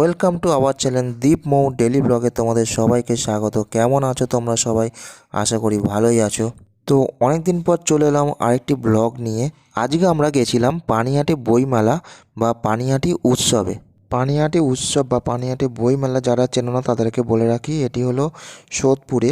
Welcome to our channel Deep Mou daily ব্লগে তোমাদের সবাইকে স্বাগত। কেমন আছো তোমরা সবাই? আশা করি ভালোই আছো। তো অনেক দিন পর চলে এলাম আরেকটি ব্লগ নিয়ে। আজকে আমরা গেছিলাম পানিহাটি বইমেলা বা পানিহাটি উৎসবে। পানিহাটি উৎসব বা পানিহাটি বইমেলা যারা চেনো না, তাদেরকে বলে রাখি, এটি হলো সোদপুরে।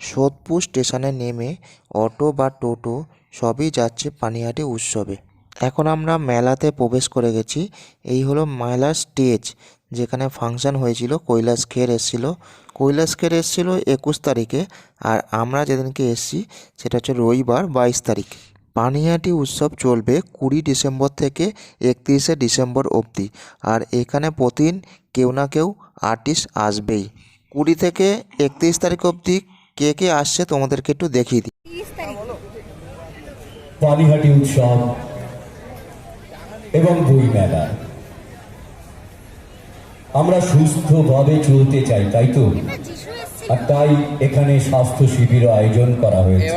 সোদপুর স্টেশনে নেমে অটো বা টোটো সবই যাচ্ছে পানিহাটি উৎসবে। এখন আমরা মেলাতে প্রবেশ করে গেছি। এই হলো মেলার স্টেজ। যেখানে ফাংশন হয়েছিল কৈলাস খের এসেছিল। কৈলাস খের এসেছিল একুশ তারিখে আর আমরা যেদিনকে এসেছি সেটা হচ্ছে রবিবার বাইশ তারিখ। পানিহাটি উৎসব চলবে কুড়ি ডিসেম্বর থেকে একত্রিশে ডিসেম্বর অবধি আর এখানে প্রতিদিন কেউ না কেউ আর্টিস্ট আসবেই। কুড়ি থেকে একত্রিশ তারিখ অবধি কে কে আসছে তোমাদেরকে একটু দেখিয়ে দিই। পানিহাটি উৎসব এবং বই মেলা। আমরা সুস্থভাবে চলতে চাই তাই তো? আর তাই এখানে স্বাস্থ্য শিবির আয়োজন করা হয়েছে।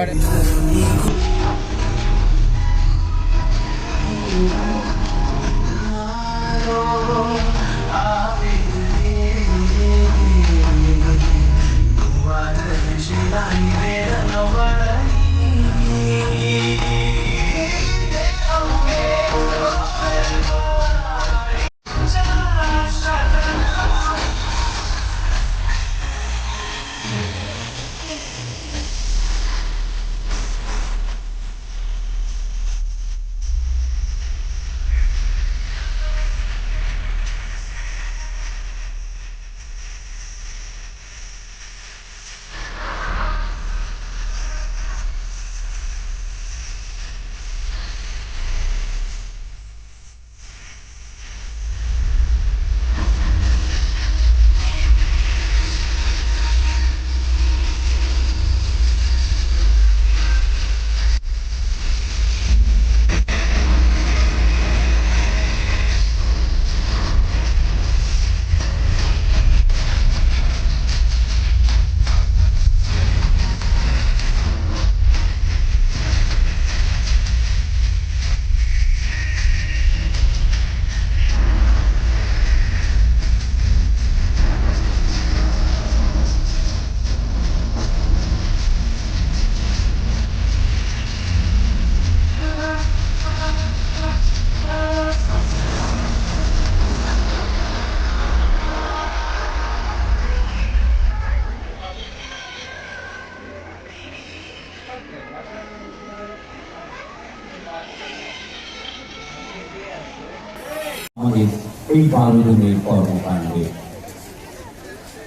আমাদের এই বারো কর্মকাণ্ডে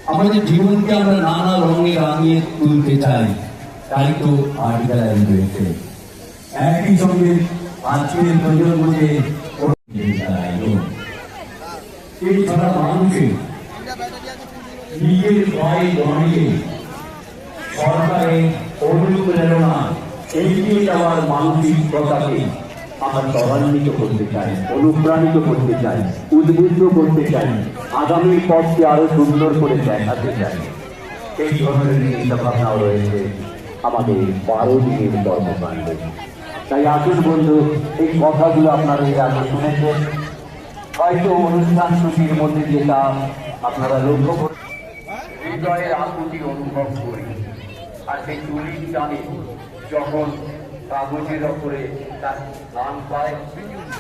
আমাদের জীবনকে আমরা নানা রঙে রাঙিয়ে তুলতে চাই, তাই তো আর্ট রয়েছে। একই সঙ্গে আজকের প্রজন্মকে এছাড়া মানুষের নিজের ভয়ে দাঁড়িয়ে সরকারের অনুপ্রেরণা এগিয়ে যাওয়ার মানসিকতাকে আমরা ত্বরান্বিত করতে চাই, অনুপ্রাণিত করতে চাই, উদ্বুদ্ধ করতে চাই, আগামী পথকে আরও সুন্দর করে দেখাতে চাই। এই ধরনের চিন্তা ভাবনাও রয়েছে আমাদের বারো দিনের কর্মকাণ্ডে। তাই আসুন বন্ধু, এই কথাগুলো আপনারা এর আগে শুনেছেন। হয়তো অনুষ্ঠান সূচির মধ্যে যেটা আপনারা লক্ষ্য করছেন হৃদয়ের আকুতি অনুভব করি। আর সেই তুলির টানে যখন কাগজের ওপরে নাম পায়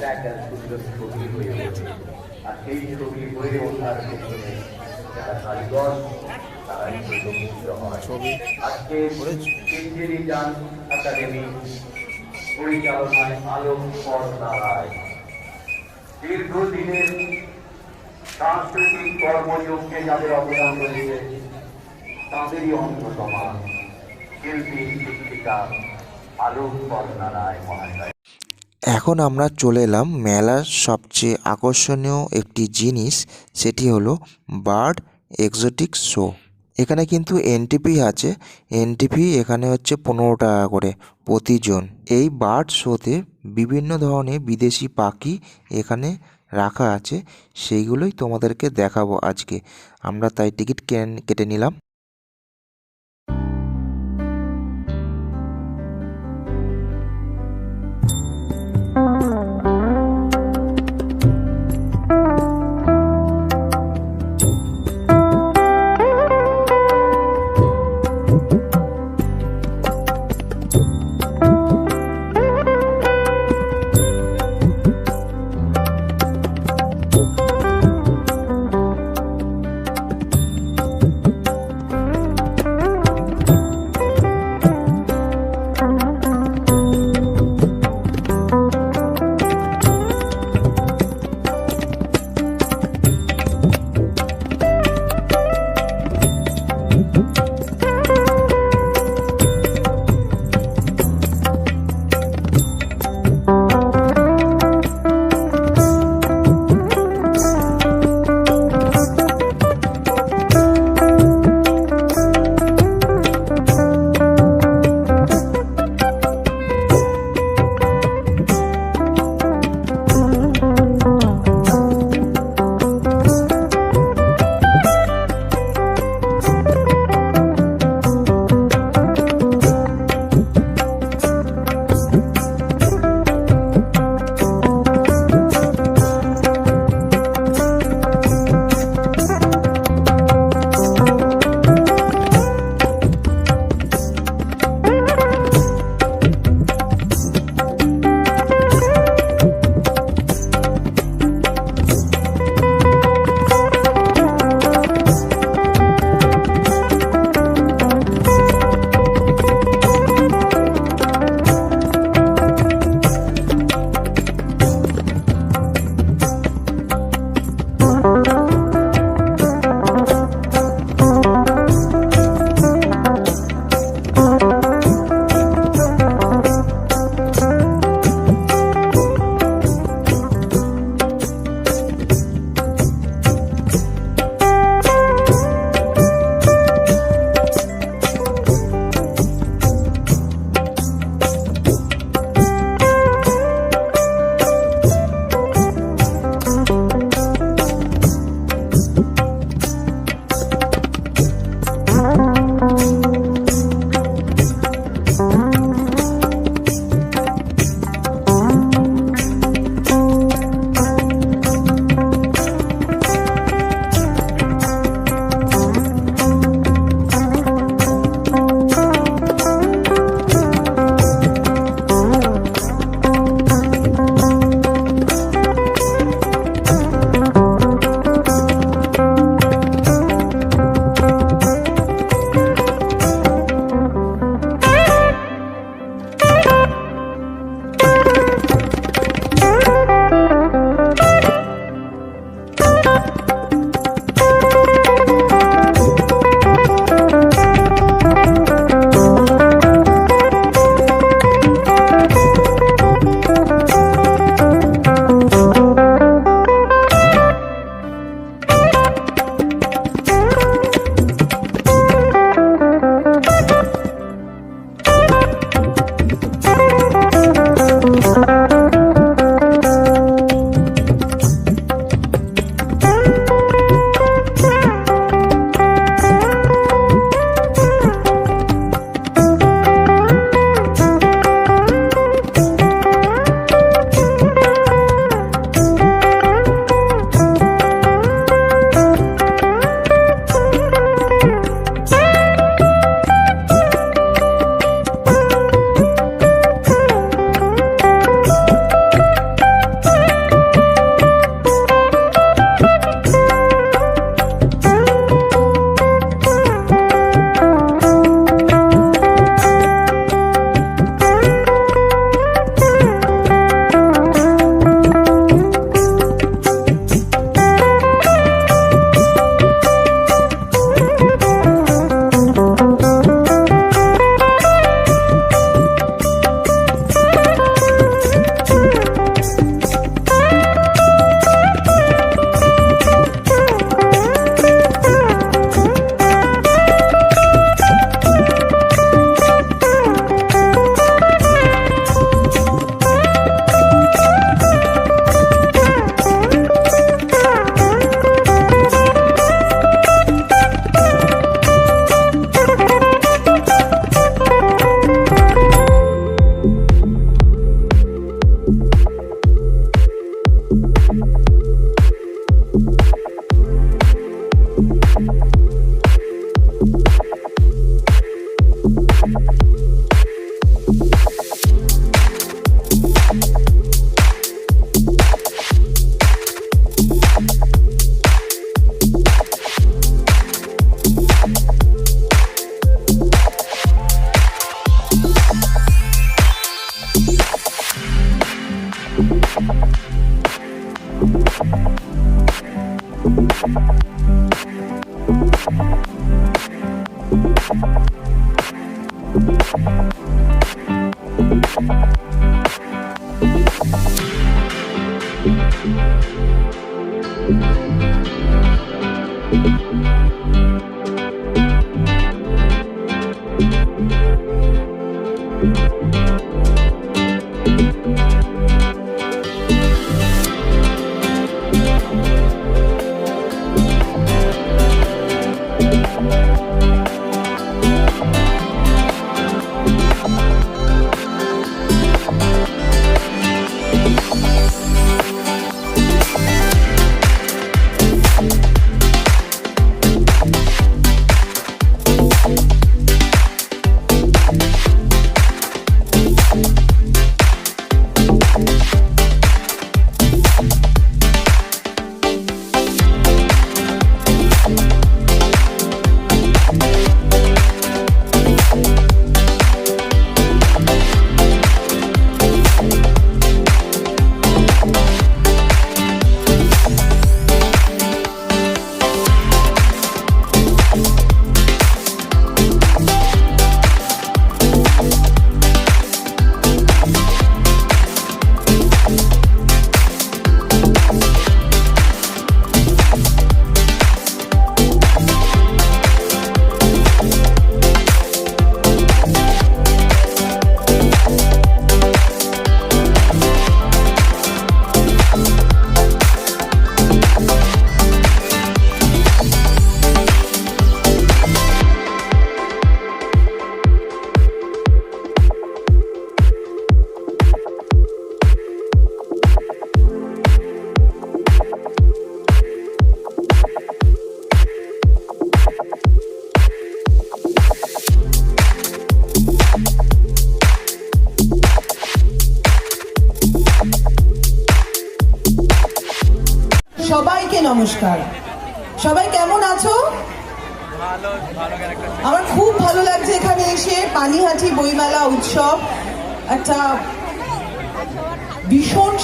তা একটা সুন্দর ছবি হয়ে ওঠে। আর সেই ছবি হয়ে ওঠার পেছনে যারা কারিগর তারা প্রযুক্ত হয়। আজকে কেন্দ্রীয় যান একাডেমি পরিচালনায় আলোক পর দাঁড়ায় দীর্ঘদিনের সাংস্কৃতিক কর্মযজ্ঞে যাদের অবদান রয়েছে তাদেরই অন্যতম শিল্পী শিক্ষিকা আলোক বর্ণারায় মহাশয়। এখন আমরা চলে এলাম মেলার সবচেয়ে আকর্ষণীয় একটি জিনিস, সেটি হলো বার্ড এক্সোটিক শো। এখানে কিন্তু এনটিপি আছে। এনটিপি এখানে হচ্ছে পনেরো টাকা করে প্রতিজন। এই বার্ড শোতে বিভিন্ন ধরনের বিদেশি পাখি এখানে রাখা আছে। সেইগুলোই তোমাদেরকে দেখাবো আজকে। আমরা তাই টিকিট কেটে নিলাম।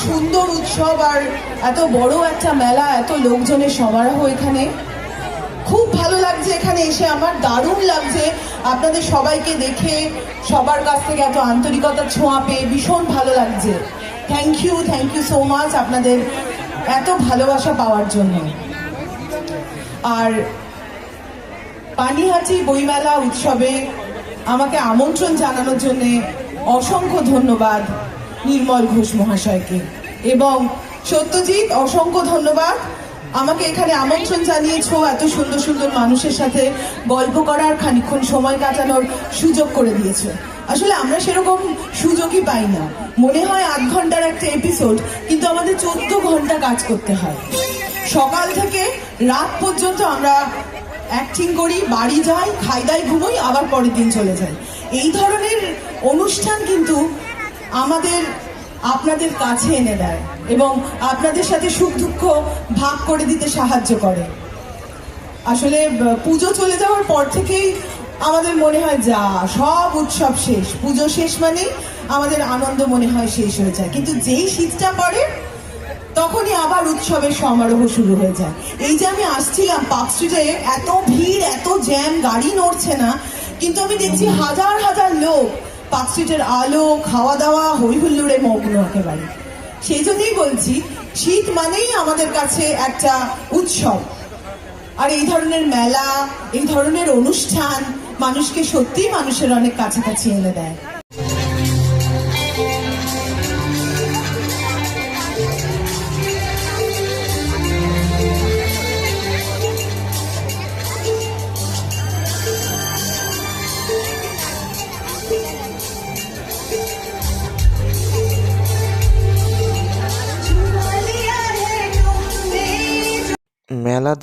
সুন্দর উৎসব আর এত বড় একটা মেলা, এত লোকজনের সমারোহ এখানে। খুব ভালো লাগছে এখানে এসে, আমার দারুণ লাগছে। আপনাদের সবাইকে দেখে সবার কাছ থেকে এত আন্তরিকতার ছোঁয়া পেয়ে ভীষণ ভালো লাগছে। Thank you thank you so much আপনাদের এত ভালোবাসা পাওয়ার জন্য। আর পানিহাটি বইমেলা উৎসবে আমাকে আমন্ত্রণ জানানোর জন্যে অসংখ্য ধন্যবাদ। নির্মল ঘোষ মহাশয়কে। এবং সত্যজিৎ, অসংখ্য ধন্যবাদ। আমাকে এখানে আমন্ত্রণ জানিয়েছো এত সুন্দর সুন্দর মানুষের সাথে গল্প করার খানিক্ষণ সময় কাটানোর সুযোগ করে দিয়েছ। আসলে আমরা সেরকম সুযোগই পাই না। মনে হয় আধ ঘণ্টার একটা এপিসোড কিন্তু আমাদের চোদ্দ ঘণ্টা কাজ করতে হয়। সকাল থেকে রাত পর্যন্ত আমরা অ্যাক্টিং করি, বাড়ি যাই, খাই দাই, ঘুমোই, আবার পরের দিন চলে যাই। এই ধরনের অনুষ্ঠান কিন্তু আমাদের আপনাদের কাছে এনে দেয় এবং আপনাদের সাথে সুখ দুঃখ ভাগ করে দিতে সাহায্য করে। আসলে পুজো চলে যাওয়ার পর থেকেই আমাদের মনে হয় যা, সব উৎসব শেষ। পুজো শেষ মানেই আমাদের আনন্দ মনে হয় শেষ হয়ে যায়। কিন্তু যেই শীতটা পড়ে, তখনই আবার উৎসবের সমারোহ শুরু হয়ে যায়। এই যে আমি আসছিলাম পার্ক স্ট্রিটে, এত ভিড়, এত জ্যাম, গাড়ি নড়ছে না, কিন্তু আমি দেখছি হাজার হাজার লোক পার্ক স্ট্রিটের আলো খাওয়া দাওয়া হই হুল্লুড়ে মগ্ন একেবারে। সেই জন্যই বলছি, শীত মানেই আমাদের কাছে একটা উৎসব। আর এই ধরনের মেলা, এই ধরনের অনুষ্ঠান মানুষকে সত্যিই মানুষের অনেক কাছাকাছি এনে দেয়।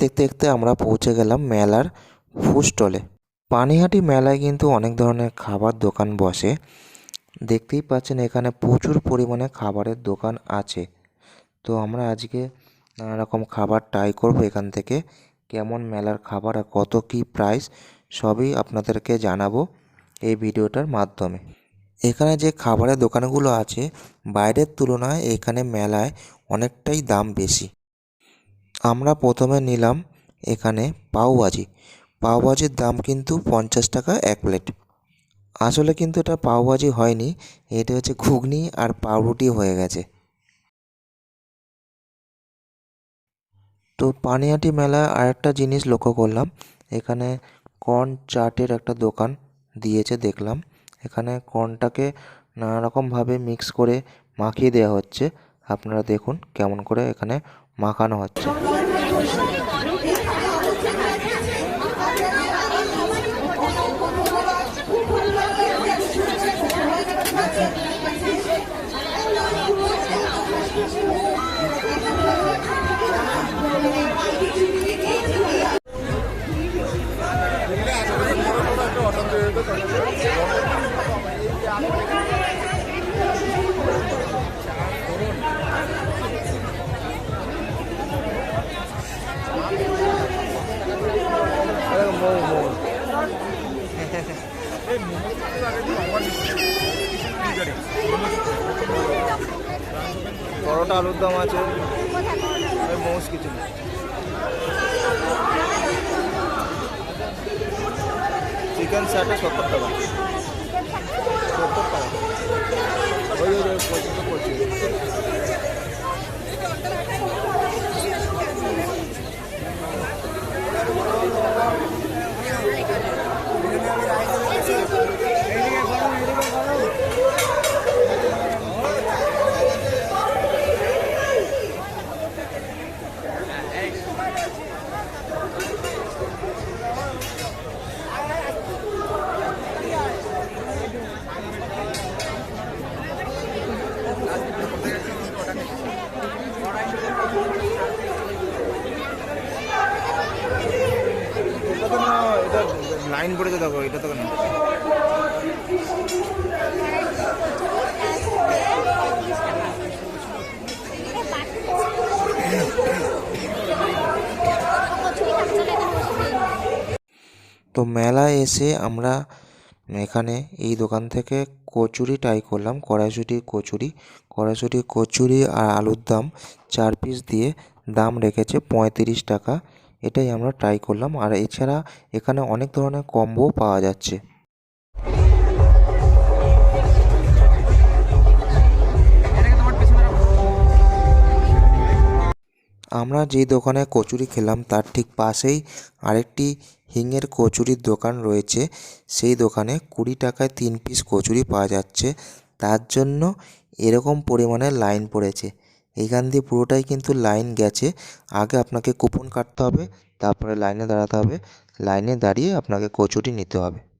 দেখতে দেখতে আমরা পৌঁছে গেলাম মেলার ফুড স্টলে পানিহাটি মেলায় কিন্তু অনেক ধরনের খাবার দোকান বসে। দেখতেই পাচ্ছেন এখানে প্রচুর পরিমাণে খাবারের দোকান আছে। তো আমরা আজকে নানা রকম খাবার ট্রাই করব এখান থেকে, কেমন মেলার খাবার আর কত কী প্রাইস সবই আপনাদেরকে জানাব এই ভিডিওটার মাধ্যমে। এখানে যে খাবারের দোকানগুলো আছে, বাইরের তুলনায় এখানে মেলায় অনেকটাই দাম বেশি। আমরা প্রথমে নিলাম এখানে পাওভাজি পাওভাজির দাম কিন্তু পঞ্চাশ টাকা এক প্লেট। আসলে কিন্তু এটা পাওভাজি হয়নি, এটা হচ্ছে ঘুগনি আর পাউরুটি হয়ে গেছে। তো পানিহাটি মেলায় আরেকটা জিনিস লক্ষ্য করলাম, এখানে কর্ন চাটের একটা দোকান দিয়েছে দেখলাম। এখানে কর্নটাকে নানা রকমভাবে মিক্স করে মাখিয়ে দেওয়া হচ্ছে। আপনারা দেখুন কেমন করে এখানে মাখানো হচ্ছে। পরোটা আলুর দম আছে। মোমোস কিছু চিকেন স্যাটে সত্তর টাকা। সত্তর টাকা। ওই ওই পঁচিশ পঁচিশ এটা তো না এটা লাইন পড়েছে দেখো এটা তো না তো মেলায় এসে আমরা এখানে এই দোকান থেকে কচুরি ট্রাই করলাম। কড়াইশুটির কচুরি। কড়াইশুঁটি কচুরি আর আলুর দাম চার পিস দিয়ে দাম রেখেছে পঁয়ত্রিশ টাকা। এটাই আমরা ট্রাই করলাম। আর এছাড়া এখানে অনেক ধরনের কম্বো পাওয়া যাচ্ছে। আমরা যেই দোকানে কচুরি খেলাম, তার ঠিক পাশেই আরেকটি হিঙের কচুরির দোকান রয়েছে। সেই দোকানে কুড়ি টাকায় তিন পিস কচুরি পাওয়া যাচ্ছে। তার জন্য এরকম পরিমাণে লাইন পড়েছে। এইখান দিয়ে পুরোটাই কিন্তু লাইন গেছে। আগে আপনাকে কুপন কাটতে হবে, তারপরে লাইনে দাঁড়াতে হবে। লাইনে দাঁড়িয়ে আপনাকে কচুরি নিতে হবে।